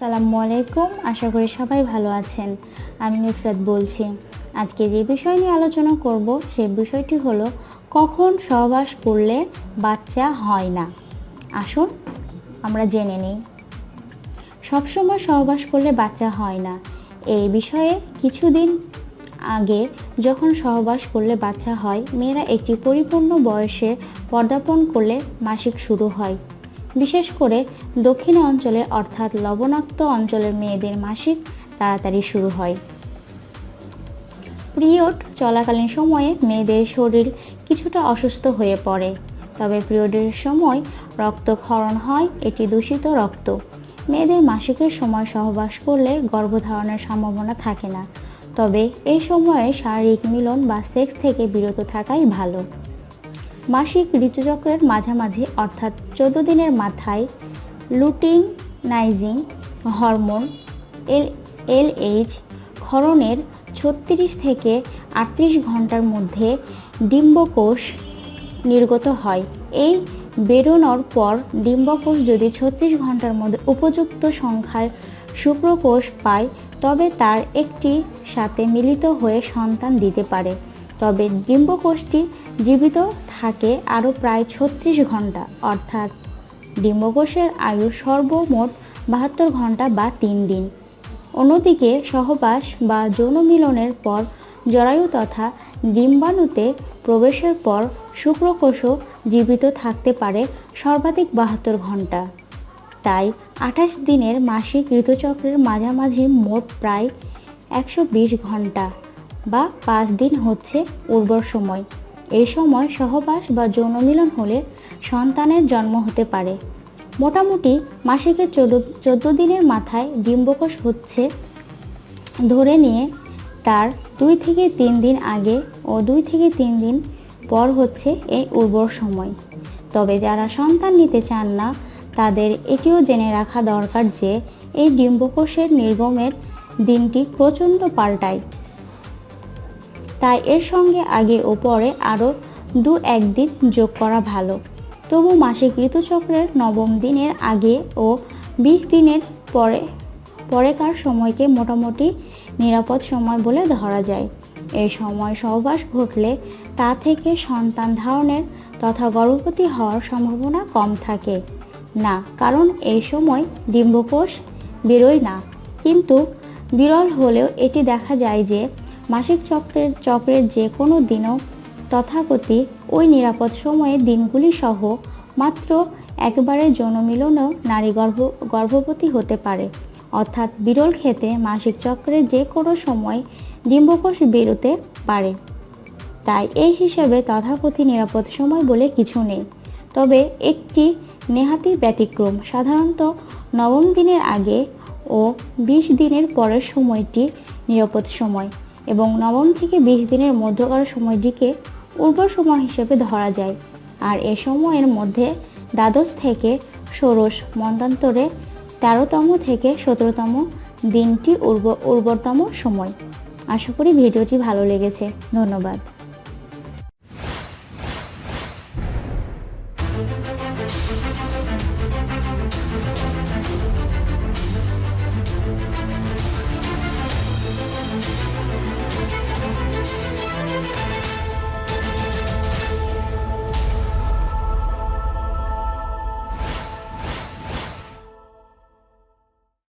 সালামু আলাইকুম আশা করি সবাই ভালো আছেন। আমি নুসরাত বলছি। আজকে যে বিষয় নিয়ে আলোচনা করব সেই বিষয়টি হলো, কখন সহবাস করলে বাচ্চা হয় না? আসুন, আমরা জেনে নিই। সবসময় সহবাস করলে বাচ্চা হয় না। এই বিষয়ে কিছুদিন আগে যখন সহবাস করলে বাচ্চা হয়, মেয়েরা একটি পরিপূর্ণ বয়সে পর্দাপণ করলে মাসিক শুরু হয়। বিশেষ করে দক্ষিণ অঞ্চলে অর্থাৎ লবণাক্ত অঞ্চলের মেয়েদের মাসিক তাড়াতাড়ি শুরু হয়। পিরিয়ড চলাকালীন সময়ে মেয়েদের শরীর কিছুটা অসুস্থ হয়ে পড়ে। তবে পিরিয়ডের সময় রক্তক্ষরণ হয়, এটি দূষিত রক্ত। মেয়েদের মাসিকের সময় সহবাস করলে গর্ভধারণের সম্ভাবনা থাকে না। তবে এই সময়ে শারীরিক মিলন বা সেক্স থেকে বিরত থাকাই ভালো। মাসিক ঋতুচক্রের মাঝামাঝি, অর্থাৎ চোদ্দ দিনের মাথায় luteinizing, hormone, L, LH ক্ষরণের ছত্রিশ থেকে আটত্রিশ ঘণ্টার মধ্যে ডিম্বকোষ নির্গত হয়। এই বেরোনোর পর ডিম্বকোষ যদি ছত্রিশ ঘণ্টার মধ্যে উপযুক্ত সংখ্যার শুক্রকোষ পায়, তবে তার একটি সাথে মিলিত হয়ে সন্তান দিতে পারে। তবে ডিম্বকোষটি জীবিত থাকে আরও প্রায় ছত্রিশ ঘণ্টা। অর্থাৎ ডিম্বকোষের আয়ু সর্বমোট বাহাত্তর ঘণ্টা বা তিন দিন। অন্যদিকে সহবাস বা যৌন মিলনের পর জরায়ু তথা ডিম্বাণুতে প্রবেশের পর শুক্রকোষও জীবিত থাকতে পারে সর্বাধিক বাহাত্তর ঘণ্টা। তাই আঠাশ দিনের মাসিক ঋতুচক্রের মাঝামাঝি মোট প্রায় একশো বিশ ঘণ্টা বা পাঁচ দিন হচ্ছে উর্বর সময়। এই সময় সহবাস বা যৌন মিলন হলে সন্তানের জন্ম হতে পারে। মোটামুটি মাসিকের চোদ্দ চোদ্দ দিনের মাথায় ডিম্বকোষ হচ্ছে ধরে নিয়ে তার দুই থেকে তিন দিন আগে ও দুই থেকে তিন দিন পর হচ্ছে এই উর্বর সময়। তবে যারা সন্তান নিতে চান না, তাদের এটিও জেনে রাখা দরকার যে এই ডিম্বকোষের নির্গমের দিনটি প্রচণ্ড পাল্টায়। তাই এর সঙ্গে আগে ও পরে আরও দু একদিন যোগ করা ভালো। তবু মাসিক ঋতুচক্রের নবম দিনের আগে ও বিশ দিনের পরে, পরেকার সময়কে মোটামুটি নিরাপদ সময় বলে ধরা যায়। এই সময় সহবাস ঘটলে তা থেকে সন্তান ধারণের তথা গর্ভবতী হওয়ার সম্ভাবনা কম থাকে। না, কারণ এই সময় ডিম্বকোষ বেরোয় না। কিন্তু বিরল হলেও এটি দেখা যায় যে মাসিক চক্রের চক্রের যে কোনো দিনও তথাগতি ওই নিরাপদ সময়ে দিনগুলি সহ মাত্র একবারে যৌনমিলনও নারী গর্ভ, গর্ভবতী হতে পারে। অর্থাৎ বিরল ক্ষেত্রে মাসিক চক্রের যে কোনো সময় ডিম্বকোষ বেরোতে পারে। তাই এই হিসেবে তথাকথি নিরাপদ সময় বলে কিছু নেই। তবে একটি নেহাতি ব্যতিক্রম, সাধারণত নবম দিনের আগে ও বিশ দিনের পরের সময়টি নিরাপদ সময়। এবং নবম থেকে বিশ দিনের মধ্যকার সময়টিকে উর্বর সময় হিসেবে ধরা যায়। আর এ সময়ের মধ্যে দ্বাদশ থেকে ষোড়শ, মন্দান্তরে তেরোতম থেকে সতেরোতম দিনটি উর্ব, উর্বরতম সময়। আশা করি ভিডিওটি ভালো লেগেছে। ধন্যবাদ।